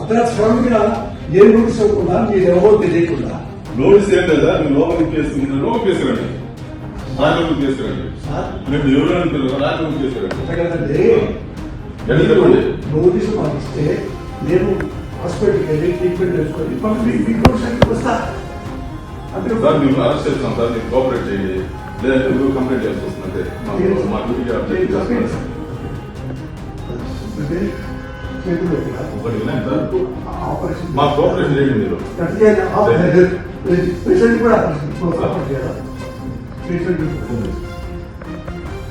అర్ధరాత్రి శ్రమికుల ఏ నోటీస్ ఇవ్వకుండా మీరు ఎవరో తెలియకుండా. నోటీస్ ఏం లేదా? మీరు లోపలికి మీరు లోపలికి తీసుకురండి. రాజలోకి తీసుకురండి. సార్. మీరు ఎవరైనా తెలియదు రాజలోకి ఎందుకండి నోటీసు ఇస్తే నేను హాస్పిటల్కి వెళ్ళి ట్రీట్మెంట్ చేసుకొని మళ్ళీ మీ- నోటీస్ వస్తా. అంటే సార్ మేము అరెస్ట్ చేస్తున్నాం సార్. మీరు కోఆపరేట్ చేయండి. లేదంటే మీరు కంప్లైంట్ చేయాల్సి వస్తుందంటే మాకు మా డ్యూటీకి అప్డేట్ చేస్తున్నాం చేతులు ఆపరేషన్ మా కోఆపరేషన్ చేయండి మీరు పేషెంట్ కూడా ఆపరేషన్ చేయాలి. పేషెంట్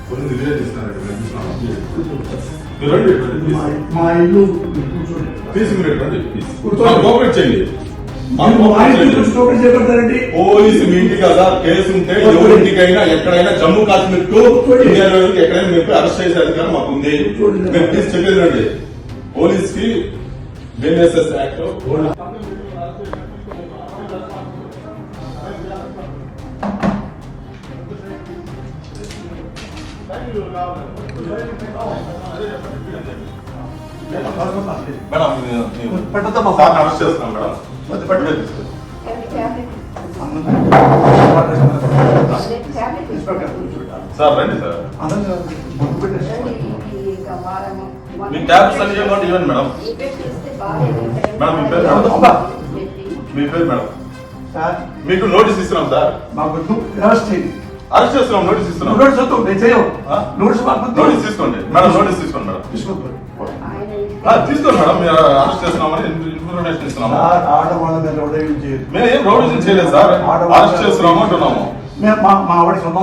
కొన్ని మా- ఇల్లు కూర్చోండి కోఆపరేట్ చేయండి ఇంటి పోలీసు మీ కదా కేసు ఉంటే ఎవరింటికైనా ఎక్కడైనా జమ్మూ కాశ్మీర్ టు ఇండియా ఎక్కడైనా మీరు అరెస్ట్ చేసే అధికారం మాకు ఉంది మేము ప్లీజ్ పోలీస్కి బిఎన్ఎస్ఎస్ యాక్ట్ మేడం పెట్టద్దమ్మా. సార్ అరెస్ట్ చేస్తున్నాం మేడం అది పట్టుకుని తీసుకోండి సార్ రండి సార్ మీ ట్యాబ్స్ అన్ని ఇవ్వండి ఇవ్వండి మేడం. మేడం. మీ పేరు మేడం? మీ పేరు మేడం? సార్. మీకు నోటీస్ ఇస్తున్నాం సార్. మాకు అరెస్ట్ చేస్తున్నాం నోటీస్ ఇస్తున్నాం. నోటీస్ వద్దు నేను చేయను. ఆ? నోటీస్ మాకు. నోటీస్ తీసుకోండి. మేడం నోటీస్ తీసుకోండి మేడం. ఆ, తీసుకోండి మేడం మీరు అరెస్ట్ చేస్తున్నామని ఇన్ఫర్మేషన్ ఇస్తున్నాము. మేము ఏం రౌడీజం చేయలేదు సార్. అరెస్ట్ చేస్తున్నాము అంటున్నాము. మేము మా మా ఆవిడ సొంతం